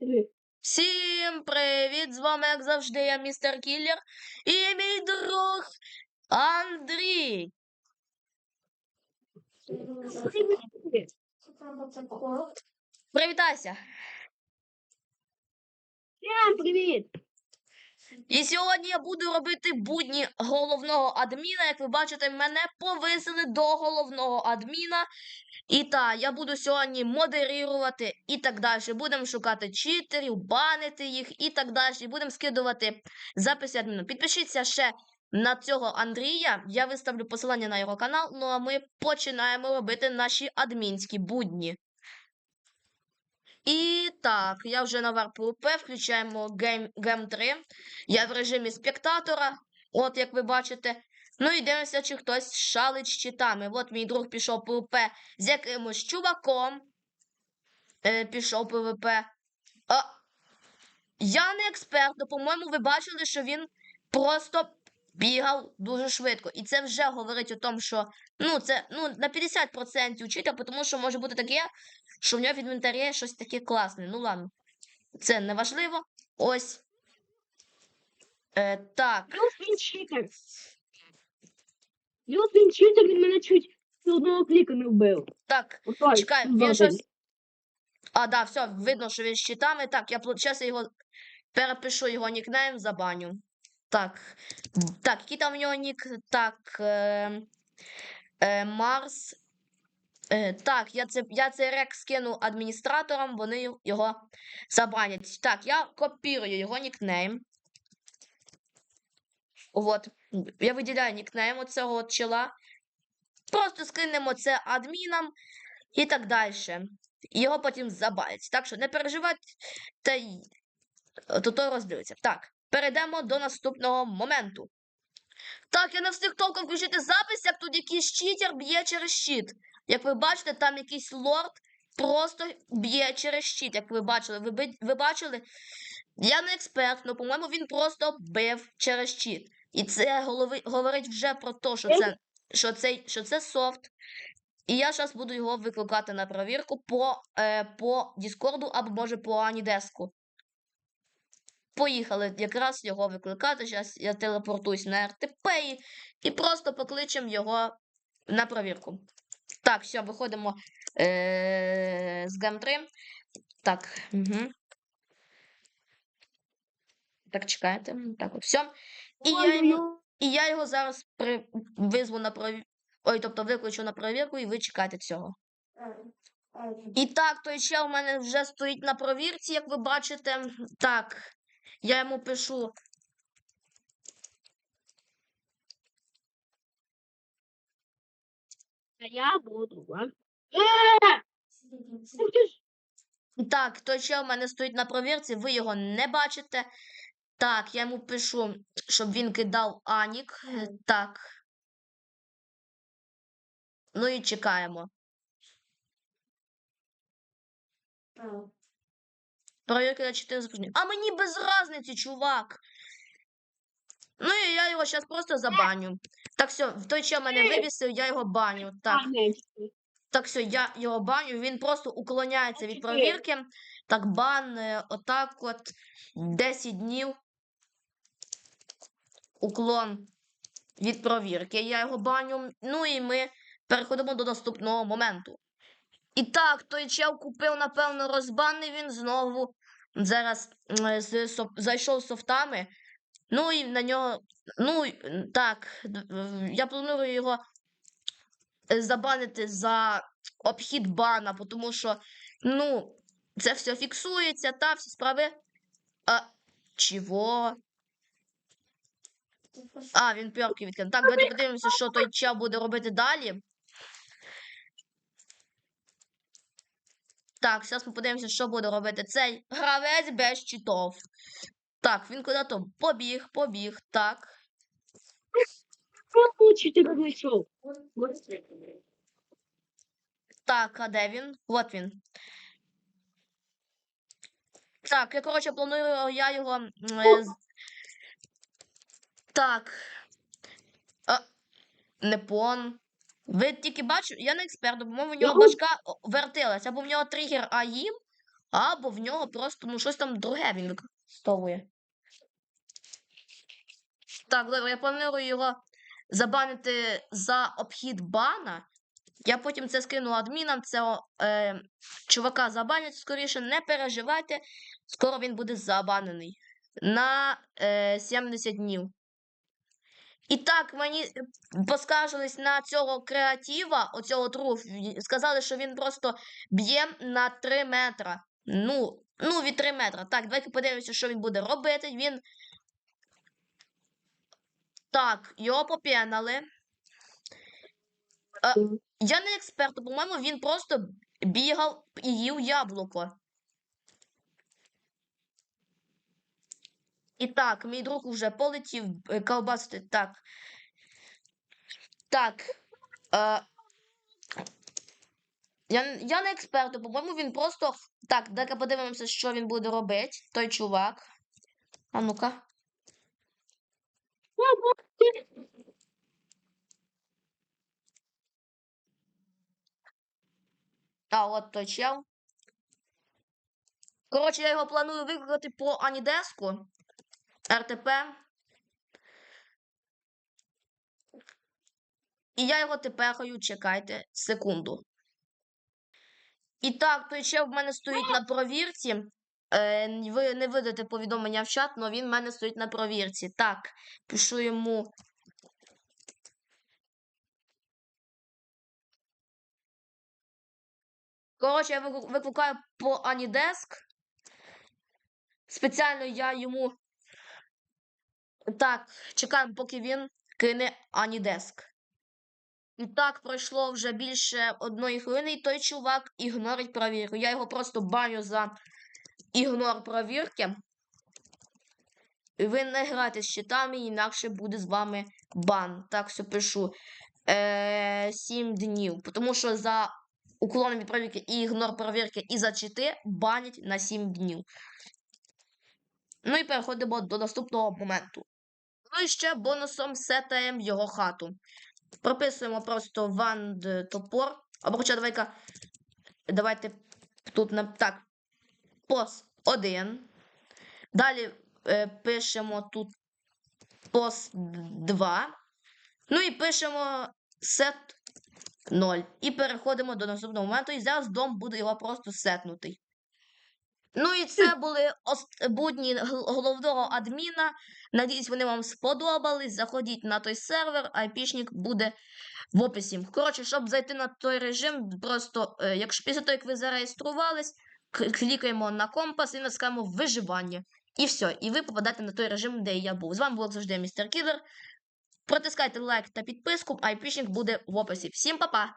Диви. Всім привіт! З вами, як завжди, я містер Кіллер і мій друг Андрій. Привітайся! Всім привіт! І сьогодні я буду робити будні головного адміна. Як ви бачите, мене повисили до головного адміна. І так, я буду сьогодні модерувати і так далі. Будемо шукати читерів, банити їх і так далі. Будемо скидувати записи адміну. Підпишіться ще на цього Андрія. Я виставлю посилання на його канал. Ну а ми починаємо робити наші адмінські будні. І так, я вже навар PvP, включаємо Game, Game 3. Я в режимі спектатора, от як ви бачите. Ну і дивимося, чи хтось шалить з читами. От мій друг пішов PvP з якимось чуваком. Е, пішов PvP. А, я не експерт, але, по-моєму, ви бачили, що він просто бігав дуже швидко. І це вже говорить о тому, що ну, це ну, на 50% читер, тому що може бути таке, що в нього в інвентарі є щось таке класне. Ну ладно, це не важливо. Ось. Е, так. Плюс він читер. Плюс він читер, він мене чуть з одного кліка не вбив. Так, Отой, чекай, він щось. А, да, все, видно, що він з щитами. Так, я зараз його перепишу його нікнейм, забаню. Так. Так, який там в нього нік? Так. Е, е, Марс. Е, так, я це, я цей рек скину адміністраторам, вони його забанять. Так, я копірую його нікнейм. От. Я виділяю нікнейм оцього от чола. Просто скинемо це адмінам і так далі. Його потім забанять. Так що не переживайте, й- то той роздивиться. Так, перейдемо до наступного моменту. Так, я не встиг толком включити запис, як тут якийсь читер б'є через щит. Як ви бачите, там якийсь лорд просто б'є через щит, як ви бачили. Ви, ви бачили? Я не експерт, але, по-моєму, він просто бив через щит. І це голови, говорить вже про те, що це, що, це, що це софт. І я зараз буду його викликати на перевірку по, е, по Діскорду або може по Анідеску. Поїхали якраз його викликати. Зараз я телепортуюсь на РТП і, і просто покличемо його на провірку. Так, все, виходимо е- з Гем 3. Так. Угу. Так, чекайте. Так, от, все. І я, йому, і я його зараз при... визву на провірку. Ой, тобто викличу на провірку, і ви чекаєте цього. І так, той чел у мене вже стоїть на провірці, як ви бачите. Так, я йому пишу. А я буду, ти ж! Так, той чел у мене стоїть на провірці, ви його не бачите. Так, я йому пишу, щоб він кидав Анік. Так. Ну і чекаємо. Провірка на 4 запущення. А мені без разниці, чувак. Ну і я його зараз просто забаню. Так, все, той чел мене вивісив, я його баню. Так. Так, все, я його баню, він просто уклоняється від провірки. Так, бан, е, отак от 10 днів. Уклон від провірки. Я його баню. Ну і ми переходимо до наступного моменту. І так, той чел купив, напевно, розбан, він знову зараз з, соф- зайшов з софтами. Ну і на нього. Ну, так, я планую його е, забанити за обхід бана, тому що, ну, це все фіксується, та всі справи. А, чого? А, він п'ярки відкинув. Так, давайте подивимося, що той чел буде робити далі. Так, зараз ми подивимося, що буде робити цей гравець без читов. Так, він куди-то побіг, побіг, так. Так, а де він? От він. Так, я, коротше, планую я його. е, з- Так. А, не пон. Ви тільки бачите, я не експерт, по-моєму, в нього башка вертилась, або в нього тригер АІМ, Або в нього просто ну, щось там друге він використовує. Так, добре, я планую його забанити за обхід бана. Я потім це скину адмінам, цього е, чувака забанять скоріше, не переживайте. Скоро він буде забанений на е, 70 днів. І так, мені е, поскаржились на цього креатива, оцього тру, сказали, що він просто б'є на 3 метра. Ну, ну, від 3 метра. Так, давайте подивимося, що він буде робити. Він. Так, його поп'янали. Е, я не експерт, по-моєму, він просто бігав і їв яблуко. І так, мій друг уже полетів е, ковбасити. Так. Так. Е, я, я не експерт, по-моєму, він просто. Так, дай-ка подивимося, що він буде робити, той чувак. А ну-ка. А, от той чел. Коротше, я його планую викликати по Анідеску. РТП. І я його тепехаю, чекайте секунду. І так, той чел в мене стоїть на провірці. Е, ви не видите повідомлення в чат, але він в мене стоїть на провірці. Так, пишу йому. Коротше, я викликаю по Анідеск. Спеціально я йому. Так, чекаємо, поки він кине Анідеск. І так пройшло вже більше одної хвилини, і той чувак ігнорить провірку. Я його просто баню за ігнор провірки. Ви не грайте з щитами, інакше буде з вами бан. Так все пишу. Е, 7 днів. Тому що за уклон від провірки і ігнор провірки і за чити банять на 7 днів. Ну і переходимо до наступного моменту. Ну і ще бонусом сетаємо його хату. Прописуємо просто ванд топор. Або хоча давай-ка. Давайте тут на так. Пос 1. Далі е, пишемо тут пос 2. Ну і пишемо сет 0. І переходимо до наступного моменту. І зараз дом буде його просто сетнутий. Ну і це були будні головного адміна. Надіюсь, вони вам сподобались. Заходіть на той сервер, айпішник буде в описі. Коротше, щоб зайти на той режим, просто е, якщо після того, як ви зареєструвались, клікаємо на компас і натискаємо виживання. І все, і ви попадаєте на той режим, де я був. З вами був завжди містер Кілер. Протискайте лайк та підписку, айпішник буде в описі. Всім па-па!